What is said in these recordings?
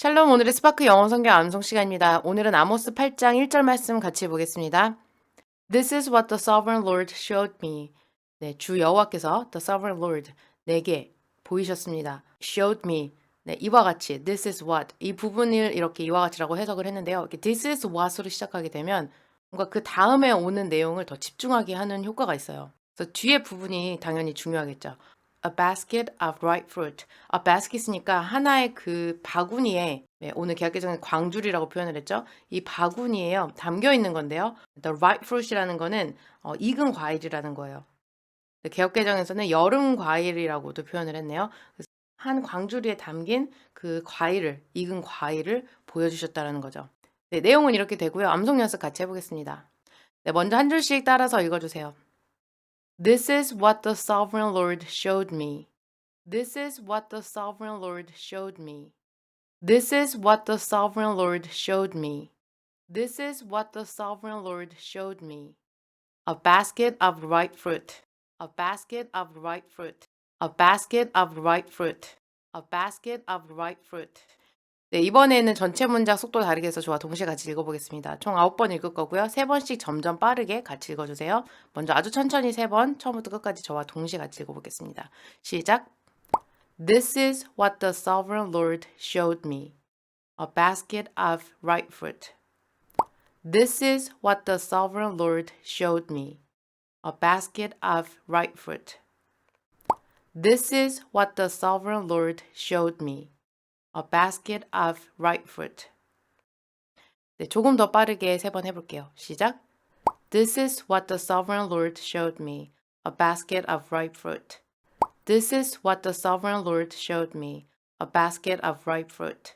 샬롬 오늘의 스파크 영어 성경 암송 시간입니다. 오늘은 아모스 8장 1절 말씀 같이 보겠습니다. This is what the sovereign Lord showed me. 네, 주 여호와께서 the sovereign Lord 내게 보이셨습니다. showed me. 네, 이와 같이 this is what 이 부분을 이렇게 이와 같이라고 해석을 했는데요. 이렇게 this is what으로 시작하게 되면 뭔가 그 다음에 오는 내용을 더 집중하게 하는 효과가 있어요. 그래서 뒤에 부분이 당연히 중요하겠죠. A basket of ripe fruit. A basket이니까 하나의 그 바구니에 네, 오늘 계약개정은 광줄이라고 표현을 했죠. 이 바구니에요. 담겨 있는 건데요. The ripe fruit이라는 거는 어, 익은 과일이라는 거예요. 개혁 개정에서는 여름 과일이라고도 표현을 했네요. 그래서 한 광주리에 담긴 그 과일을 익은 과일을 보여주셨다라는 거죠. 네, 내용은 이렇게 되고요. 암송 연습 같이 해보겠습니다. 네, 먼저 한 줄씩 따라서 읽어주세요. This is what the sovereign Lord showed me. This is what the sovereign Lord showed me. This is what the sovereign Lord showed me. This is what the sovereign Lord showed me. A basket of ripe fruit. A basket of ripe fruit. A basket of ripe fruit. A basket of ripe fruit. 네, 이번에는 전체 문장 속도 다르게 해서 저와 동시에 같이 읽어보겠습니다. 총 9번 읽을 거고요. 3번씩 점점 빠르게 같이 읽어주세요. 먼저 아주 천천히 3번, 처음부터 끝까지 저와 동시에 같이 읽어보겠습니다. 시작! This is what the sovereign Lord showed me. A basket of ripe fruit. This is what the sovereign Lord showed me. A basket of ripe fruit. This is what the sovereign Lord showed me. A basket of ripe fruit. 네, 조금 더 빠르게 세 번 해볼게요. 시작. This is what the sovereign Lord showed me. A basket of ripe fruit. This is what the sovereign Lord showed me. A basket of ripe fruit.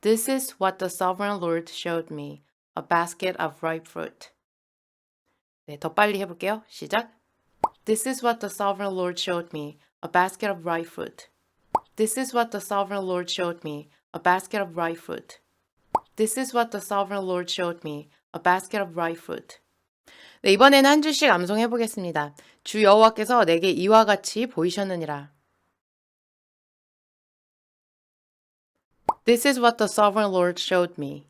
This is what the sovereign Lord showed me. A basket of ripe fruit. 네, 더 빨리 해볼게요. 시작. This is what the sovereign Lord showed me. A basket of ripe fruit. This is what the sovereign Lord showed me. A basket of ripe fruit. This is what the sovereign Lord showed me. A basket of ripe fruit. 네, 이번에는 한 줄씩 암송해 보겠습니다. 주 여호와께서 내게 이와 같이 보이셨느니라. This is what the sovereign Lord showed me.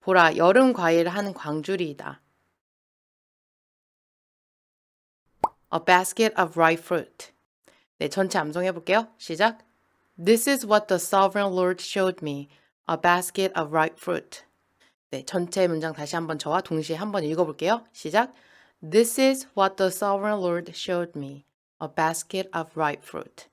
보라, 여름 과일 한 광주리이다. A basket of ripe fruit. 네, 전체 암송해 볼게요. 시작. This is what the sovereign Lord showed me. A basket of ripe fruit. 네, 전체 문장 다시 한번 저와 동시에 한번 읽어볼게요. 시작. This is what the sovereign Lord showed me. A basket of ripe fruit.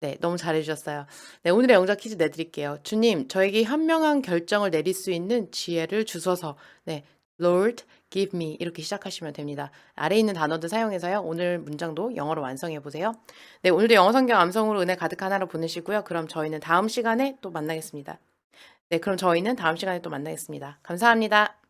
네, 너무 잘해주셨어요. 네, 오늘의 영작 퀴즈 내드릴게요. 주님, 저에게 현명한 결정을 내릴 수 있는 지혜를 주소서. 네, Lord, give me 이렇게 시작하시면 됩니다. 아래 있는 단어들 사용해서요. 오늘 문장도 영어로 완성해 보세요. 네, 오늘도 영어 성경 암송으로 은혜 가득한 하루 보내시고요. 그럼 저희는 다음 시간에 또 만나겠습니다. 네, 그럼 저희는 다음 시간에 또 만나겠습니다. 감사합니다.